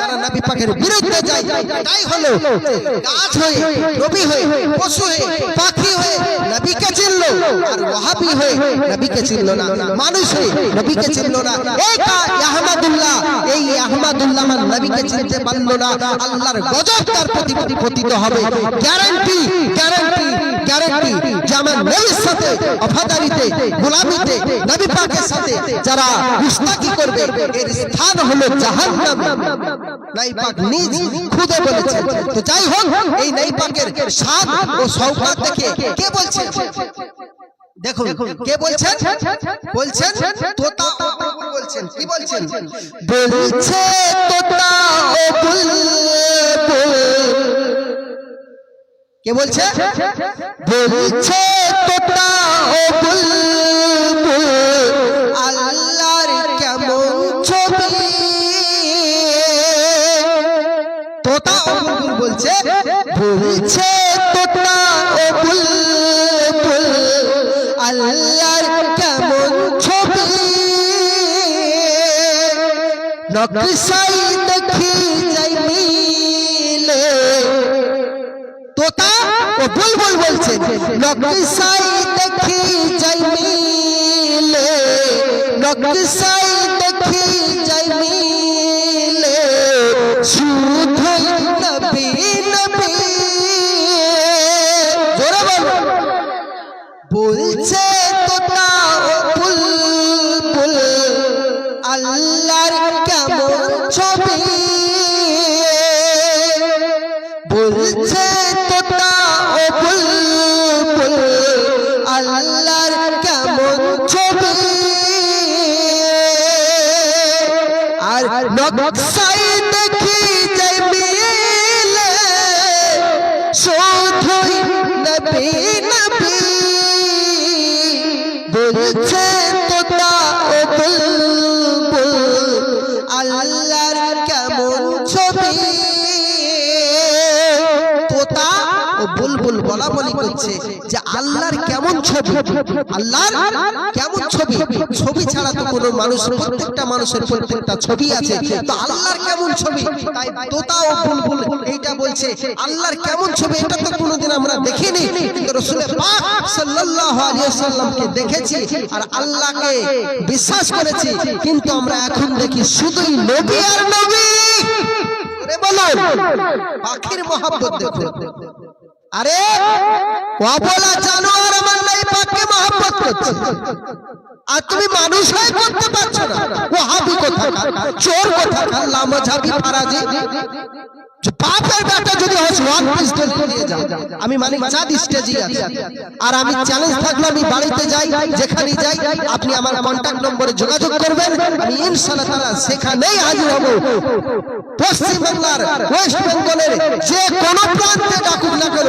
তারা নবী পাকের বিরুদ্ধে যায়। তাই হলো, গাছ হয়ে, নবী হয়ে, পশু হয়ে, পাখি হয়ে, নবীকে চিনলো, আর ওয়াহাবি হয়ে, নবীকে চিনলো না। মানুষ হয়ে, নবীকে চিনলো না। এই আহমদুল্লাহ এই আহমদুল্লাহ আমার নবীকে চিনতে পারল না। আল্লাহর গজব তার প্রতি পতিত হবে। গ্যারান্টি নবীর সাথে, অফাদারিতে, গোলামিতে নবী পাকের সাথে যারা গুস্তাকি করবে, এর স্থান হলো জাহান্নাম। নাই পাক নিজ খুদে বলেছেন তো যাই হোক, এই নাই পাকের স্বাদ ও সৌভাগ্য দেখে কে বলছেন দেখুন, কে বলছেন? বলছেন তোতা। বলছেন কি বলছেন? বলছে তোতা ও বুলবুল কে বলছে? বলছে তোতা ও বুলবুল। আল্লাহর কেমন ছবি? তোতা ও বুলবুল বলছে? বলছে তোতা ও বুলবুল। আল্লাহর কেমন ছবি? নকশাই দেখি তোতা ও বুলবুল বলছে নকশাই দেখি যাই মিলে নকশাই দেখি যাই মিলে শুধু নবী নবী। জোরে বল। বলছে আল্লাহর কেমন ছবি? আর নকশাই দেখি যাই মিলে শুধুই নবী নবী। বলছে তোতা ও বুলবুল আল্লাহর কেমন ছবি? তোতা ও বুলবুল বলা বলি করছে যে ছবি। ছাড়া তো কোনো মানুষ মানুষের ছবি আছে। তো আল্লাহর কেমন ছবি? বলছে, আল্লাহর কেমন কোনোদিন আমরা দেখিনি। দেখেছি আর আল্লাহকে বিশ্বাস করেছি। কিন্তু আমরা এখন দেখি শুধুই নবী আর পাখির আরে, অবলা জানোয়ার আর তুমি মানুষ হয়ে করতে পারছ না। ও হাবি কোথাকার? চোর কোথাকার? লামঝাবি ফারাজি? যে বাপের বেটা যদি হয় ওয়ান নিয়ে যাও। আমি মানে চাঁদ স্টেজে আছি। আর আমি চ্যালেঞ্জ থাকলে আমি বাড়িতে যাই যেখানে যাই, আপনি আমার কন্ট্যাক্ট নম্বরে যোগাযোগ করবেন। আমি ইনশাআল্লাহ তাআলা সেখানেই হাজির হব। পশ্চিম বাংলার, ওয়েস্ট বেঙ্গলের যে কোনো প্রান্তে ডাকুক না কেন।